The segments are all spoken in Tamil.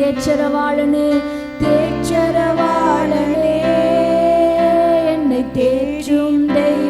தேச்சரவாளனே தேச்சரவாளனே என்னை தேற்றும் தெய்வம்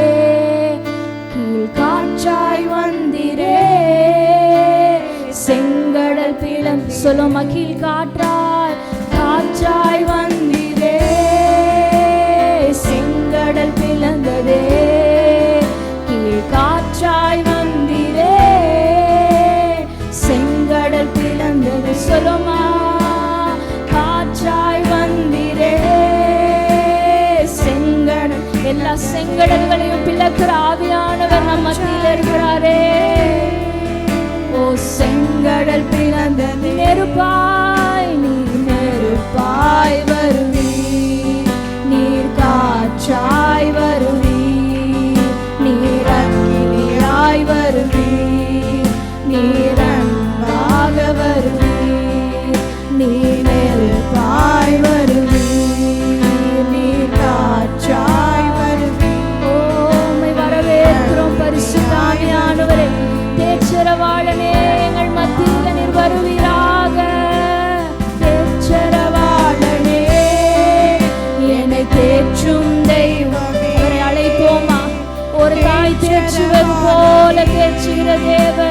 பெருங்கடல் பீளம் சொல்லும் மகிழ் காற்றாய் காற்றாய் வந்திரே செங்கடல் பிளந்ததே. கீழ் காற்றாய் வந்திரே செங்கடல் பிளந்தது சொல்லுமா காற்றாய் வந்திரே செங்கடல் எல்லா செங்கடல்களையும் பிளக்கிற ஆவியானவர் நம்ம இருக்கிறாரே. செங்கடல் பிளந்த நெருப்பா together